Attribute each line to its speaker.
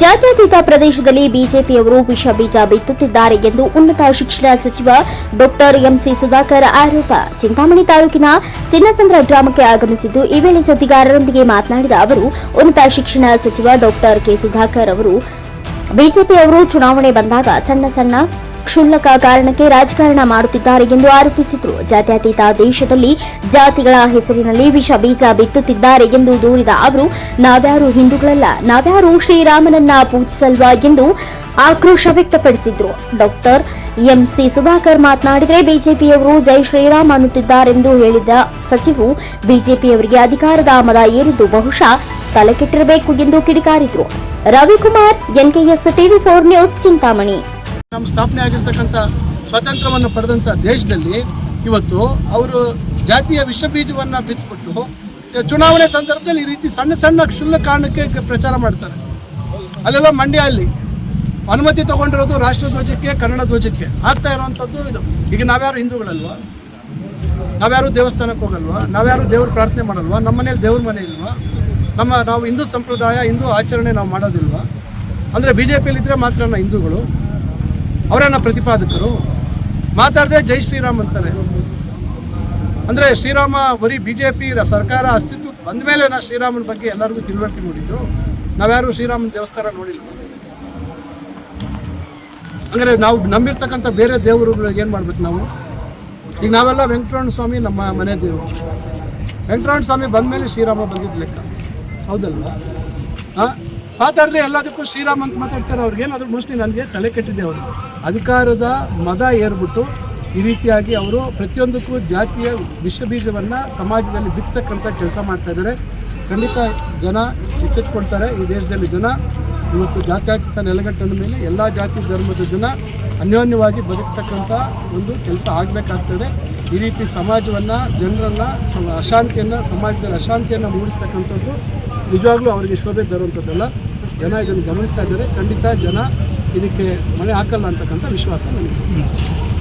Speaker 1: ಜಾತ್ಯತೀತ ಪ್ರದೇಶದಲ್ಲಿ ಬಿಜೆಪಿಯವರು ವಿಷ ಬೀಜ ಬಿತ್ತುತ್ತಿದ್ದಾರೆ ಎಂದು ಉನ್ನತ ಶಿಕ್ಷಣ ಸಚಿವ ಡಾಕ್ಟರ್ ಎಂಸಿ ಸುಧಾಕರ್ ಆರೋಪ. ಚಿಂತಾಮಣಿ ತಾಲೂಕಿನ ಚಿನ್ನಸಂದ್ರ ಗ್ರಾಮಕ್ಕೆ ಆಗಮಿಸಿದ್ದು ಈ ವೇಳೆ ಸುದ್ದಿಗಾರರೊಂದಿಗೆ ಮಾತನಾಡಿದ ಅವರು, ಉನ್ನತ ಶಿಕ್ಷಣ ಸಚಿವ ಡಾಕ್ಟರ್ ಕೆ ಸುಧಾಕರ್ ಅವರು, ಬಿಜೆಪಿಯವರು ಚುನಾವಣೆ ಬಂದಾಗ ಸಣ್ಣ ಸಣ್ಣ ಕ್ಷುಲ್ಲಕ ಕಾರಣಕ್ಕೆ ರಾಜಕಾರಣ ಮಾಡುತ್ತಿದ್ದಾರೆ ಎಂದು ಆರೋಪಿಸಿದರು. ಜಾತ್ಯತೀತ ದೇಶದಲ್ಲಿ ಜಾತಿಗಳ ಹೆಸರಿನಲ್ಲಿ ವಿಷ ಬೀಜ ಬಿತ್ತುತ್ತಿದ್ದಾರೆ ಎಂದು ದೂರಿದ ಅವರು, ನಾವ್ಯಾರು ಹಿಂದೂಗಳಲ್ಲ, ನಾವ್ಯಾರು ಶ್ರೀರಾಮನನ್ನ ಪೂಜಿಸಲ್ವಾ ಎಂದು ಆಕ್ರೋಶ ವ್ಯಕ್ತಪಡಿಸಿದ್ರು. ಡಾಕ್ಟರ್ ಎಂಸಿ ಸುಧಾಕರ್ ಮಾತನಾಡಿದರೆ ಬಿಜೆಪಿಯವರು ಜೈ ಶ್ರೀರಾಮ್ ಅನ್ನುತ್ತಿದ್ದಾರೆಂದು ಹೇಳಿದ ಸಚಿವರು, ಬಿಜೆಪಿಯವರಿಗೆ ಅಧಿಕಾರದ ಮದ ಏರಿದ್ದು ಬಹುಶಃ ತಲೆಕೆಟ್ಟಿರಬೇಕು ಎಂದು ಕಿಡಿಕಾರಿದ್ರು. Ravikumar, NKS TV four news Chintamani.
Speaker 2: ನಮ್ಮ ಸ್ಥಾಪನೆ ಆಗಿರ್ತಕ್ಕಂಥ ಸ್ವಾತಂತ್ರ್ಯವನ್ನು ಪಡೆದಂಥ ದೇಶದಲ್ಲಿ ಇವತ್ತು ಅವರು ಜಾತಿಯ ವಿಷ ಬೀಜವನ್ನು ಬಿತ್ತುಬಿಟ್ಟು ಚುನಾವಣೆ ಸಂದರ್ಭದಲ್ಲಿ ಈ ರೀತಿ ಸಣ್ಣ ಸಣ್ಣ ಕ್ಷುಲ್ಲ ಕಾರಣಕ್ಕೆ ಪ್ರಚಾರ ಮಾಡ್ತಾರೆ. ಅಲ್ಲೆಲ್ಲ ಮಂಡ್ಯ ಅಲ್ಲಿ ಅನುಮತಿ ತಗೊಂಡಿರೋದು ರಾಷ್ಟ್ರ ಧ್ವಜಕ್ಕೆ, ಕನ್ನಡ ಧ್ವಜಕ್ಕೆ ಆಗ್ತಾ ಇರುವಂಥದ್ದು ಇದು. ಈಗ ನಾವ್ಯಾರು ಹಿಂದೂಗಳಲ್ವಾ? ನಾವ್ಯಾರು ದೇವಸ್ಥಾನಕ್ಕೆ ಹೋಗಲ್ವಾ? ನಾವ್ಯಾರು ದೇವ್ರ ಪ್ರಾರ್ಥನೆ ಮಾಡಲ್ವಾ? ನಮ್ಮ ಮನೇಲಿ ದೇವ್ರ ಮನೆ ಇಲ್ವಾ? ನಮ್ಮ, ನಾವು ಹಿಂದೂ ಸಂಪ್ರದಾಯ, ಹಿಂದೂ ಆಚರಣೆ ನಾವು ಮಾಡೋದಿಲ್ವಾ? ಅಂದರೆ ಬಿ ಜೆ ಪಿಯಲ್ಲಿದ್ದರೆ ಮಾತ್ರ ಹಿಂದೂಗಳು. ಅವರನ್ನ ಪ್ರತಿಪಾದಕರು. ಮಾತಾಡಿದ್ರೆ ಜೈ ಶ್ರೀರಾಮ್ ಅಂತಾರೆ ಅಂದರೆ ಶ್ರೀರಾಮ ಬರೀ ಬಿ ಜೆ ಪಿ ಸರ್ಕಾರ ಅಸ್ತಿತ್ವ ಬಂದ ಮೇಲೆ ನಾ ಶ್ರೀರಾಮನ ಬಗ್ಗೆ ಎಲ್ಲರಿಗೂ ತಿಳುವಳಿಕೆ ನೋಡಿದ್ದು ನಾವ್ಯಾರು ಶ್ರೀರಾಮನ ದೇವಸ್ಥಾನ ನೋಡಿಲ್ಲ. ಅಂದರೆ ನಾವು ನಂಬಿರ್ತಕ್ಕಂಥ ಬೇರೆ ದೇವರುಗಳಿಗೆ ಏನು ಮಾಡ್ಬೇಕು ನಾವು? ಈಗ ನಾವೆಲ್ಲ ವೆಂಕಟರಮಣ ಸ್ವಾಮಿ ನಮ್ಮ ಮನೆ ದೇವರು. ವೆಂಕಟರಮಣ ಸ್ವಾಮಿ ಬಂದ ಮೇಲೆ ಶ್ರೀರಾಮ ಬಂದಿದ್ದ ಲೆಕ್ಕ. ಹೌದಲ್ವಾ? ಹಾಂ ಮಾತಾಡಿದ್ರೆ ಎಲ್ಲದಕ್ಕೂ ಶ್ರೀರಾಮ್ ಅಂತ ಮಾತಾಡ್ತಾರೆ. ಅವ್ರಿಗೇನಾದ್ರೂ ಮೋಸ್ಟ್ಲಿ ನನಗೆ ತಲೆ ಕೆಟ್ಟಿದೆ ಅವರು ಅಧಿಕಾರದ ಮದ ಏರ್ಬಿಟ್ಟು ಈ ರೀತಿಯಾಗಿ ಅವರು ಪ್ರತಿಯೊಂದಕ್ಕೂ ಜಾತಿಯ ವಿಷ ಬೀಜವನ್ನು ಸಮಾಜದಲ್ಲಿ ಬಿತ್ತಕ್ಕಂಥ ಕೆಲಸ ಮಾಡ್ತಾ ಇದ್ದಾರೆ. ಖಂಡಿತ ಜನ ಎಚ್ಚೆತ್ಕೊಳ್ತಾರೆ. ಈ ದೇಶದಲ್ಲಿ ಜನ, ಇವತ್ತು ಜಾತ್ಯಾತೀತ ನೆಲೆಗಟ್ಟಿನ ಮೇಲೆ ಎಲ್ಲ ಜಾತಿ ಧರ್ಮದ ಜನ ಅನ್ಯೋನ್ಯವಾಗಿ ಬದುಕ್ತಕ್ಕಂಥ ಒಂದು ಕೆಲಸ ಆಗಬೇಕಾಗ್ತದೆ. ಈ ರೀತಿ ಸಮಾಜವನ್ನು, ಜನರನ್ನು ಅಶಾಂತಿಯನ್ನು, ಸಮಾಜದಲ್ಲಿ ಅಶಾಂತಿಯನ್ನು ಮೂಡಿಸ್ತಕ್ಕಂಥದ್ದು ನಿಜವಾಗ್ಲೂ ಅವರಿಗೆ ಶೋಭೆ ತರುವಂಥದ್ದಲ್ಲ. ಜನ ಇದನ್ನು ಗಮನಿಸ್ತಾ ಇದ್ದಾರೆ. ಖಂಡಿತ ಜನ ಇದಕ್ಕೆ ಮನೆ ಹಾಕಲ್ಲ ಅಂತಕ್ಕಂಥ ವಿಶ್ವಾಸ ನನಗೆ